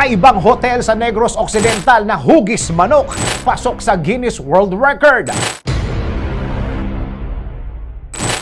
Kakaibang hotel sa Negros Occidental na hugis manok pasok sa Guinness World Record.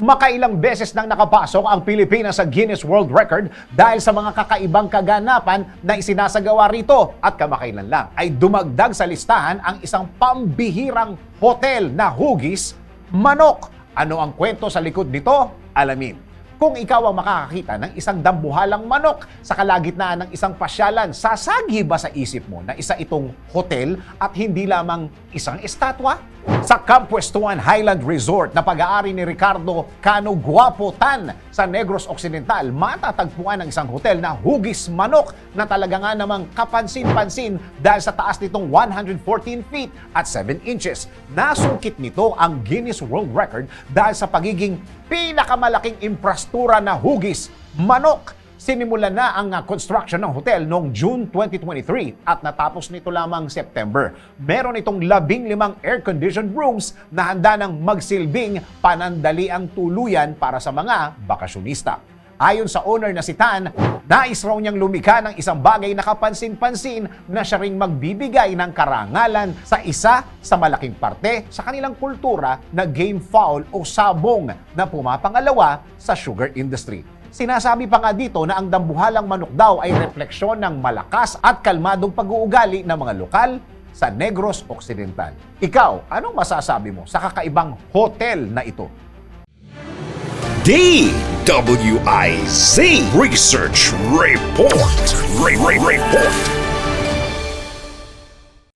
Makailang beses nang nakapasok ang Pilipinas sa Guinness World Record dahil sa mga kakaibang kaganapan na isinasagawa rito. At kamakailan lang ay dumagdag sa listahan ang isang pambihirang hotel na hugis manok. Ano ang kwento sa likod nito? Alamin. Kung ikaw ang makakakita ng isang dambuhalang manok sa kalagitnaan ng isang pasyalan, sasagi ba sa isip mo na isa itong hotel at hindi lamang isang estatwa? Sa Campuestuan Highland Resort na pag-aari ni Ricardo Cano Guapotan sa Negros Occidental, matatagpuan ang isang hotel na hugis manok na talaga nga namang kapansin-pansin dahil sa taas nitong 114 feet at 7 inches. Nasungkit nito ang Guinness World Record dahil sa pagiging pinakamalaking infrastruktura na hugis manok. Sinimulan na ang uh, construction ng hotel noong June 2023 at natapos nito lamang September. Meron itong labing limang air-conditioned rooms na handa ng magsilbing panandaliang tuluyan para sa mga bakasyonista. Ayon sa owner na si Tan, nais raw niyang lumika ng isang bagay na kapansin-pansin na siya ring magbibigay ng karangalan sa isa sa malaking parte sa kanilang kultura na game foul o sabong na pumapangalawa sa sugar industry. Sinasabi pa nga dito na ang dambuhalang manok daw ay refleksyon ng malakas at kalmadong pag-uugali ng mga lokal sa Negros Occidental. Ikaw, anong masasabi mo sa kakaibang hotel na ito? DWIZ Research Report. Re- Re- Report.